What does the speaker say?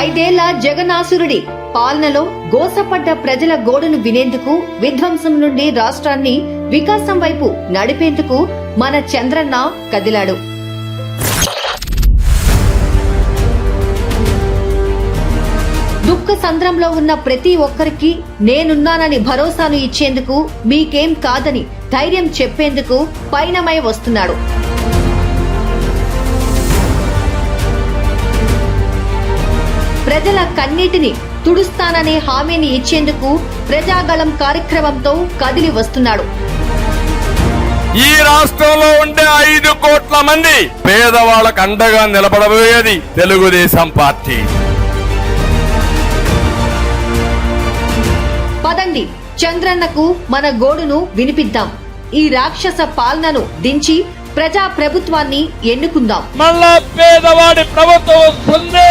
ఐదేళ్ళ జగనాసురుడి పాలనలో గోసపడ్డ ప్రజల గోడును వినేందుకు విధ్వంసం నుండి రాష్ట్రాన్ని వికాసం వైపు నడిపేందుకు మన చంద్రన్న కదిలాడు. దుఃఖ సంద్రంలో ఉన్న ప్రతి ఒక్కరికి నేనున్నానని భరోసాను ఇచ్చేందుకు మీకేం కాదని ధైర్యం చెప్పేందుకు పైనమై వస్తున్నాడు. ప్రజల కన్నీటిని తుడుస్తాననే హామీని ఇచ్చేందుకు ప్రజాగళం కార్యక్రమంతో కదిలి వస్తున్నాడు. ఈ రాష్ట్రంలో ఉండే ఐదు కోట్ల మంది పేదవాళ్ళకు అండగా నిలబడబోయేది తెలుగుదేశం పార్టీ. పదండి చంద్రన్నకు మన గోడును వినిపిద్దాం. ఈ రాక్షస పాలనను దించి ప్రజా ప్రభుత్వాన్ని ఎన్నుకుందాం. మళ్ళా పేదవాడి ప్రభుత్వం వస్తుంది.